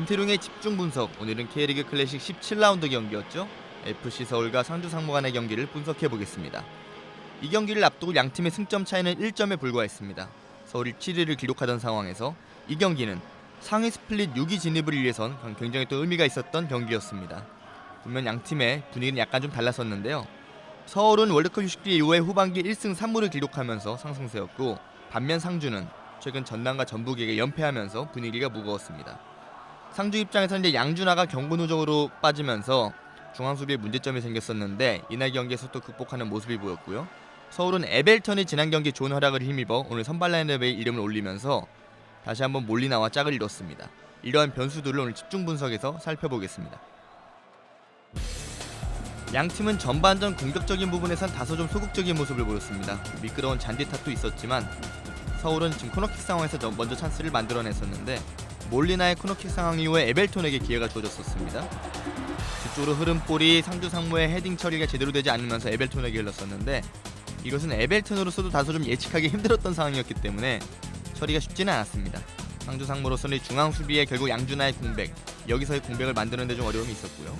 김태룡의 집중 분석. 오늘은 K리그 클래식 17라운드 경기였죠. FC 서울과 상주 상무 간의 경기를 분석해 보겠습니다. 이 경기를 앞두고 양 팀의 승점 차이는 1점에 불과했습니다. 서울이 7위를 기록하던 상황에서 이 경기는 상위 스플릿 6위 진입을 위해선 굉장히 또 의미가 있었던 경기였습니다. 분명 양 팀의 분위기는 약간 좀 달랐었는데요. 서울은 월드컵 휴식기 이후에 후반기 1승 3무를 기록하면서 상승세였고 반면 상주는 최근 전남과 전북에게 연패하면서 분위기가 무거웠습니다. 상주 입장에서는 이제 양준하가 경고 누적으로 빠지면서 중앙 수비에 문제점이 생겼었는데 이날 경기에서 또 극복하는 모습이 보였고요. 서울은 에벨턴이 지난 경기 좋은 활약을 힘입어 오늘 선발 라인업에 이름을 올리면서 다시 한번 몰리나와 짝을 이뤘습니다. 이러한 변수들을 오늘 집중 분석해서 살펴보겠습니다. 양 팀은 전반전 공격적인 부분에선 다소 좀 소극적인 모습을 보였습니다. 미끄러운 잔디 탓도 있었지만 서울은 지금 코너킥 상황에서 저- 먼저 찬스를 만들어냈었는데 몰리나의 코너킥 상황 이후에 에벨톤에게 기회가 주어졌었습니다. 뒤쪽으로 흐른 볼이 상주 상무의 헤딩 처리가 제대로 되지 않으면서 에벨톤에게 흘렀었는데 이것은 에벨톤으로서도 다소 좀 예측하기 힘들었던 상황이었기 때문에 처리가 쉽지는 않았습니다. 상주 상무로서는 이 중앙 수비에 결국 양준하의 공백 여기서의 공백을 만드는 데 좀 어려움이 있었고요.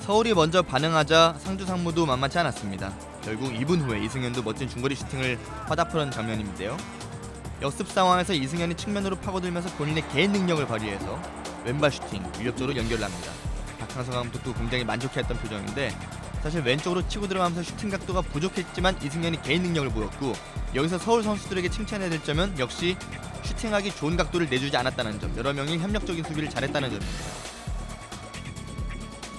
서울이 먼저 반응하자 상주 상무도 만만치 않았습니다. 결국 2분 후에 이승현도 멋진 중거리 슈팅을 화다풀한 장면인데요. 역습 상황에서 이승현이 측면으로 파고들면서 본인의 개인 능력을 발휘해서 왼발 슈팅 위협적으로 연결합니다. 박항서 감독도 굉장히 만족해했던 표정인데 사실 왼쪽으로 치고 들어가면서 슈팅 각도가 부족했지만 이승현이 개인 능력을 보였고 여기서 서울 선수들에게 칭찬해야 될 점은 역시 슈팅하기 좋은 각도를 내주지 않았다는 점 여러 명이 협력적인 수비를 잘했다는 점입니다.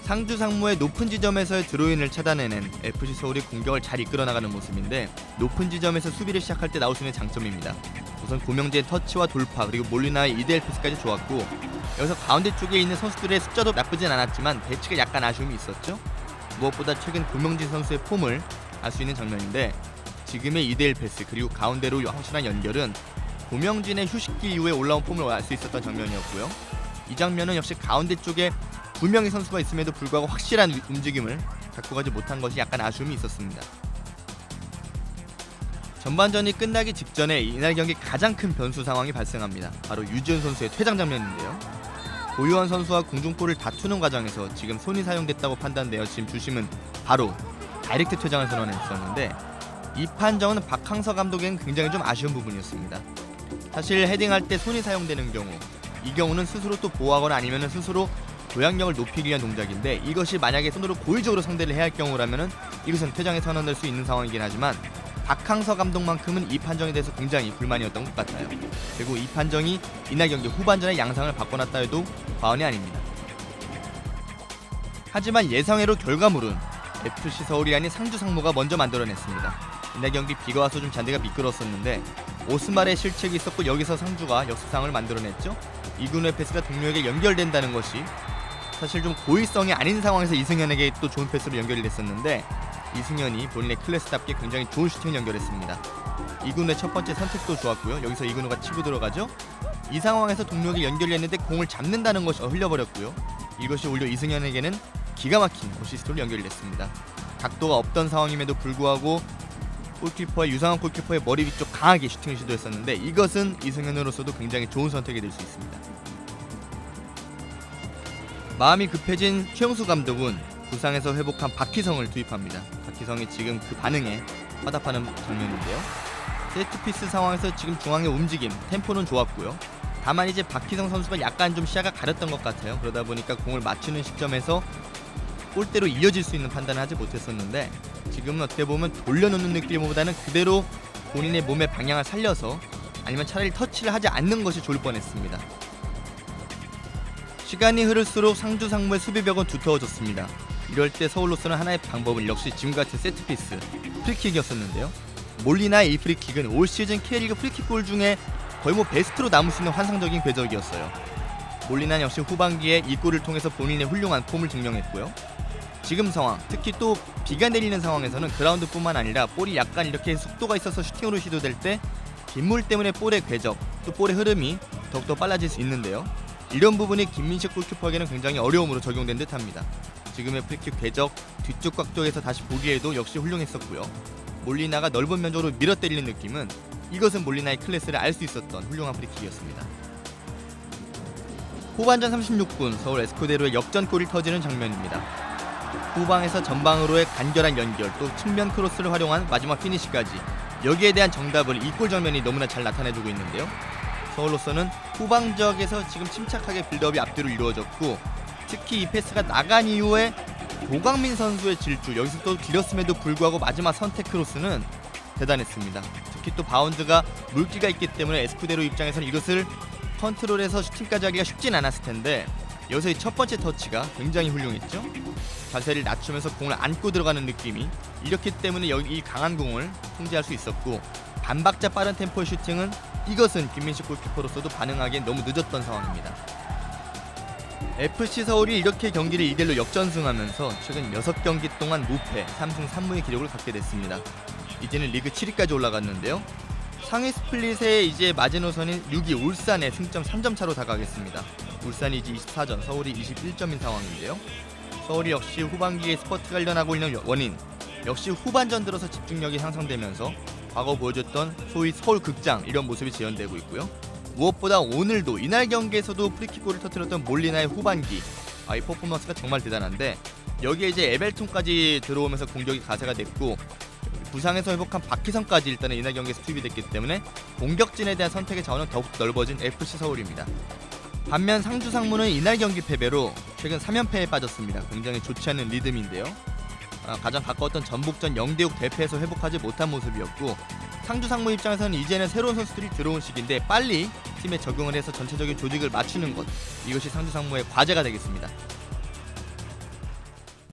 상주 상무의 높은 지점에서의 드로인을 차단해낸 FC 서울이 공격을 잘 이끌어 나가는 모습인데 높은 지점에서 수비를 시작할 때 나올 수 있는 장점입니다. 우선 고명재의 터치와 돌파 그리고 몰리나의 이데일 패스까지 좋았고 여기서 가운데 쪽에 있는 선수들의 숫자도 나쁘진 않았지만 배치가 약간 아쉬움이 있었죠. 무엇보다 최근 고명진 선수의 폼을 알 수 있는 장면인데 지금의 이데일 패스 그리고 가운데로 확실한 연결은 고명진의 휴식기 이후에 올라온 폼을 알 수 있었던 장면이었고요. 이 장면은 역시 가운데 쪽에 두 명의 선수가 있음에도 불구하고 확실한 위- 움직임을 갖고 가지 못한 것이 약간 아쉬움이 있었습니다. 전반전이 끝나기 직전에 이날 경기 가장 큰 변수 상황이 발생합니다. 바로 유지현 선수의 퇴장 장면인데요. 고유한 선수와 공중볼을 다투는 과정에서 지금 손이 사용됐다고 판단되어 지금 주심은 바로 다이렉트 퇴장을 선언했었는데 이 판정은 박항서 감독에겐 굉장히 좀 아쉬운 부분이었습니다. 사실 헤딩할 때 손이 사용되는 경우 이 경우는 스스로 또 보호하거나 아니면 스스로 도약력을 높이기 위한 동작인데 이것이 만약에 손으로 고의적으로 상대를 해야 할 경우라면은 이것은 퇴장에 선언될 수 있는 상황이긴 하지만 박항서 감독만큼은 이 판정에 대해서 굉장히 불만이었던 것 같아요. 그리고 이 판정이 이날 경기 후반전에 양상을 바꿔놨다 해도 과언이 아닙니다. 하지만 예상외로 결과물은 FC 서울이 아닌 상주 상무가 먼저 만들어냈습니다. 이날 경기 비가 와서 좀 잔디가 미끄러웠었는데 오스말의 실책이 있었고 여기서 상주가 역습상을 만들어냈죠. 이군의 패스가 동료에게 연결된다는 것이 사실 좀 고의성이 아닌 상황에서 이승현에게 또 좋은 패스로 연결이 됐었는데 이승현이 본인의 클래스답게 굉장히 좋은 슈팅을 연결했습니다. 이군의 첫 번째 선택도 좋았고요. 여기서 이군우가 치고 들어가죠. 이 상황에서 동료에게 연결이 했는데 공을 잡는다는 것이 흘려버렸고요. 이것이 오히려 이승현에게는 기가 막힌 어시스트로 연결이 됐습니다. 각도가 없던 상황임에도 불구하고 골키퍼의 유상한 골키퍼의 머리 위쪽 강하게 슈팅을 시도했었는데 이것은 이승현으로서도 굉장히 좋은 선택이 될 수 있습니다. 마음이 급해진 최영수 감독은 부상에서 회복한 박희성을 투입합니다. 박희성이 지금 그 반응에 화답하는 장면인데요. 세트피스 상황에서 지금 중앙의 움직임, 템포는 좋았고요. 다만 이제 박희성 선수가 약간 좀 시야가 가렸던 것 같아요. 그러다 보니까 공을 맞추는 시점에서 골대로 이어질 수 있는 판단을 하지 못했었는데 지금은 어떻게 보면 돌려놓는 느낌보다는 그대로 본인의 몸의 방향을 살려서 아니면 차라리 터치를 하지 않는 것이 좋을 뻔했습니다. 시간이 흐를수록 상주 상무의 수비벽은 두터워졌습니다. 이럴 때 서울로서는 하나의 방법은 역시 지금과 같은 세트피스, 프리킥이었었는데요. 몰리나의 이 프리킥은 올 시즌 K리그 프리킥 골 중에 거의 뭐 베스트로 남을 수 있는 환상적인 궤적이었어요. 몰리나는 역시 후반기에 이 골을 통해서 본인의 훌륭한 폼을 증명했고요. 지금 상황, 특히 또 비가 내리는 상황에서는 그라운드뿐만 아니라 볼이 약간 이렇게 속도가 있어서 슈팅으로 시도될 때 빗물 때문에 볼의 궤적, 또 볼의 흐름이 더욱더 빨라질 수 있는데요. 이런 부분이 김민식 골키퍼에게는 굉장히 어려움으로 적용된 듯합니다. 지금의 프리킥 궤적 뒤쪽 각도에서 다시 보기에도 역시 훌륭했었고요. 몰리나가 넓은 면적으로 밀어 때리는 느낌은 이것은 몰리나의 클래스를 알 수 있었던 훌륭한 프리킥이었습니다. 후반전 36분 서울 에스코데로의 역전골이 터지는 장면입니다. 후방에서 전방으로의 간결한 연결 또 측면 크로스를 활용한 마지막 피니시까지 여기에 대한 정답을 이 골 장면이 너무나 잘 나타내주고 있는데요. 서울로서는 후방 지역에서 지금 침착하게 빌드업이 앞뒤로 이루어졌고 특히 이 패스가 나간 이후에 도광민 선수의 질주 여기서 또 길었음에도 불구하고 마지막 선택 크로스는 대단했습니다. 특히 또 바운드가 물기가 있기 때문에 에스쿠데로 입장에서는 이것을 컨트롤해서 슈팅까지 하기가 쉽진 않았을 텐데 여기서 이첫 번째 터치가 굉장히 훌륭했죠. 자세를 낮추면서 공을 안고 들어가는 느낌이 이렇기 때문에 여기 이 강한 공을 통제할 수 있었고 반박자 빠른 템포의 슈팅은 이것은 김민식 골키퍼로서도 반응하기엔 너무 늦었던 상황입니다. FC 서울이 이렇게 경기를 2대1로 역전승하면서 최근 6경기 동안 무패 3승 3무의 기록을 갖게 됐습니다. 이제는 리그 7위까지 올라갔는데요. 상위 스플릿에 이제 마지노선인 6위 울산에 승점 3점 차로 다가가겠습니다. 울산이 이제 24점, 서울이 21점인 상황인데요. 서울이 역시 후반기에 스퍼트 관련하고 있는 원인 역시 후반전 들어서 집중력이 향상되면서 과거 보여줬던 소위 서울 극장 이런 모습이 재현되고 있고요. 무엇보다 오늘도 이날 경기에서도 프리킥골을 터뜨렸던 몰리나의 후반기 아, 이 퍼포먼스가 정말 대단한데 여기에 이제 에벨톤까지 들어오면서 공격이 가세가 됐고 부상에서 회복한 박희성까지 일단은 이날 경기에서 투입이 됐기 때문에 공격진에 대한 선택의 자원은 더욱 넓어진 FC 서울입니다. 반면 상주 상무는 이날 경기 패배로 최근 3연패에 빠졌습니다. 굉장히 좋지 않은 리듬인데요. 아, 가장 가까웠던 전북전 0대6 대패에서 회복하지 못한 모습이었고 상주 상무 입장에서는 이제는 새로운 선수들이 들어온 시기인데 빨리 팀에 적응을 해서 전체적인 조직을 맞추는 것 이것이 상주 상무의 과제가 되겠습니다.